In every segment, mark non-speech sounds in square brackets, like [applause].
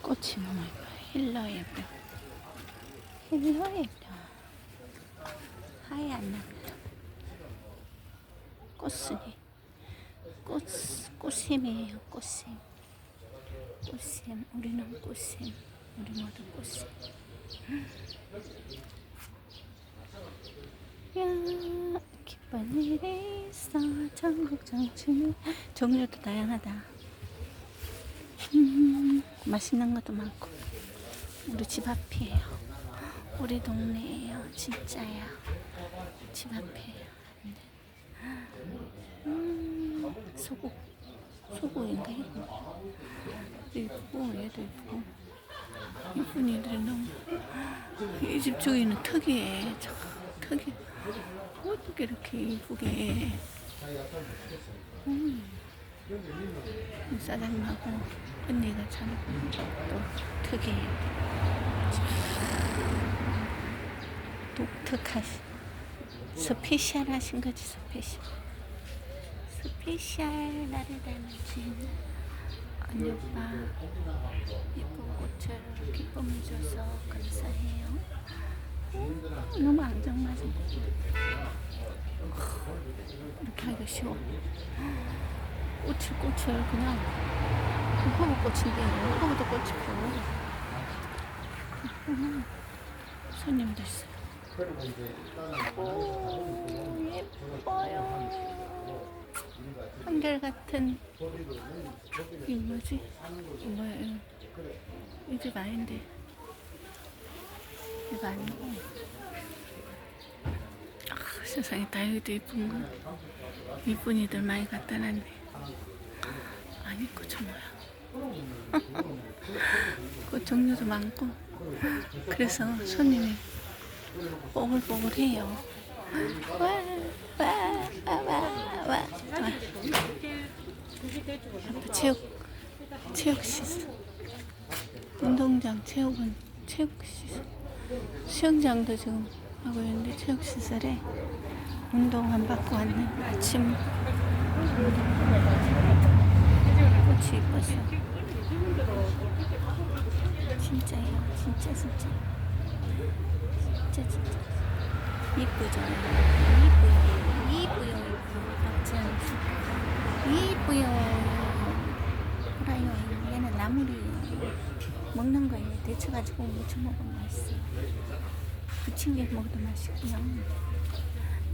꽃이 너무 예뻐. 힐러 예뻐. 힐러 예뻐. 하얀 남자. 꽃순이. 꽃, 꽃샘이에요, 꽃샘. 꽃샘. 우리는 꽃샘. 우리 모두 꽃샘. 야, 기쁜 일이 있어. 전국 정치는 종류도 다양하다. 음, 맛있는 것도 많고. 우리 집 앞이에요. 우리 동네예요. 진짜야. 집 앞이에요. 음, 소국. 소국인가 이거? 이쁘고 얘도 이쁘고. 이쁜 이들이 너무. 이집 주인은 특이해. 참 특이. 어떻게 이렇게 이쁘게. 음. 사장님하고 언니가 참 또 특이해요. 독특하시 스페셜하신 거지 스페셜. 스페셜 나를 닮으신 언니 오빠 예쁜 꽃을 기쁨을 줘서 감사해요. 음, 너무 안정맞은 이렇게 하기가 쉬워 꽃을 꽃을 그냥. 허브꽃인데 허브도 꽃이 피고 음, 손님도 있어요. 오, 예뻐요. 한결같은 이 뭐지? 이 뭐예요? 이집 아닌데. 이거 아니고. 아, 세상에 다이어도 이쁜 거. 이쁜 이들 많이 갖다 놨네 아니 꽃은 뭐야 꽃 종류도 많고 그래서 손님이 뽀글뽀글해요. 와, 와, 와, 와, 와. 아빠 체육, 체육 시설. 운동장, 체육은 체육 시설. 수영장도 지금 하고 있는데 체육 시설에 운동 안 받고 왔네. 아침 꽃이 이뻐서. 진짜예요, 진짜 진짜. 진짜 진짜 이쁘죠? 이쁘요 이쁘요 씨 이쁘요 보라요 얘는 나물이에요 먹는 거예요 데쳐가지고 무쳐 먹으면 맛있어요 부침개 먹어도 맛있고요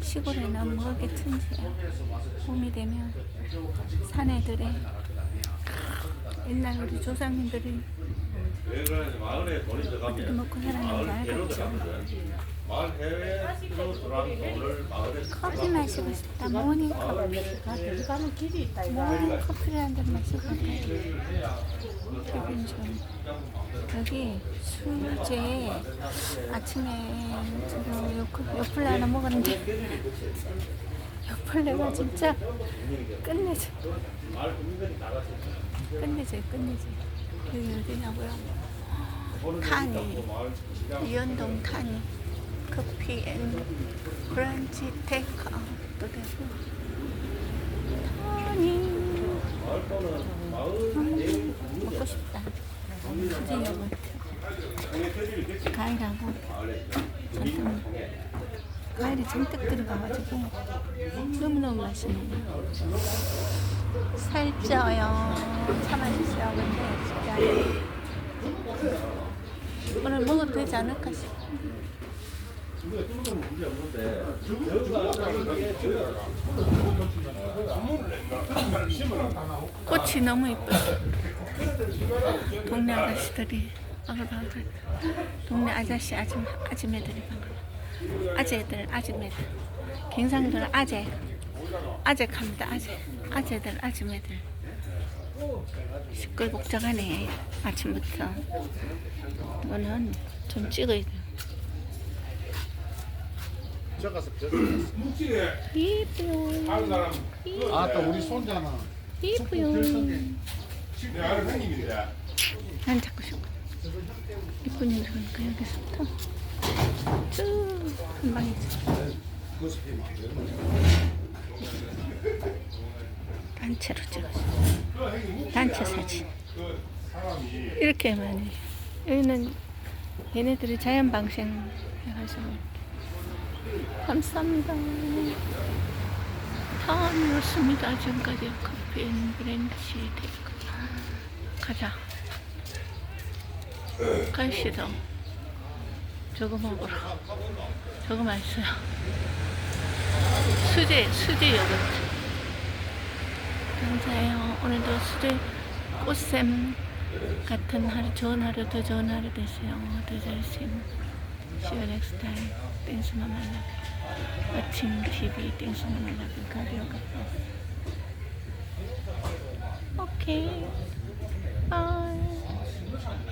시골에는 먹을 게 튼지예요 봄이 되면 사내들의 옛날 우리 조상님들이 왜 그러는지 마을에 돈이 어떻게 들어가면 먹고 살았는지 알겠죠 마을 해외로 들어가면 돈을 마을에 커피 마시고 싶다. 모닝 커피. 가는 길이 있다 이거. 모닝 커피를 한 잔 마시고. 기분 좀. 여기 수제 아침에 지금 요플- 요플레 하나 먹었는데 [laughs] 요플레가 진짜 끝내줘. 끝내줘요, 끝내줘. 여기 어디냐고요? 타니. 이현동 타니. 커피 앤 브런치 테이크아웃도 되고 타니 음, 먹고 싶다 수제 요거트 과일하고 잔뜩 과일이 잔뜩 들어가가지고 너무너무 맛있네요 살쪄요 참아주세요 근데 진짜 오늘 먹어도 되지 않을까 싶어 꽃이 너무 이뻐요. 동네 아가씨들이 바글바글. 동네 아저씨, 아줌, 아줌매들이 바글. 아재들, 아줌매들. 경상도는 아재. 아재 갑니다, 아재. 아재들, 아줌매들. 시끌복잡하네, 아침부터. 이거는 좀 찍어야 돼. 이쁘요. 아따 우리 손자는 이쁘요. 내 아는 형님인데 난 자꾸 싶어. 이쁜 일 그러니까 여기서부터 쭉 한 방에 다 단체로 찍었어요. 단체 사진. 이렇게 많이. 여기는 얘네들이 자연 방생 해가지고. 감사합니다. 다음이었습니다. 지금까지 커피 앤 브랜치 데이크. 가자. 간시도 저거 먹으러. 저거 맛있어요. 수제, 수제 요거트. 감사해요. 오늘도 수제 꽃샘 같은 하루, 좋은 하루, 더 좋은 하루 되세요. 더 잘생긴. See you next time. Thanks, Mama Love. Watching TV. Mama Love. 가디오 카페. 오케이. 바이.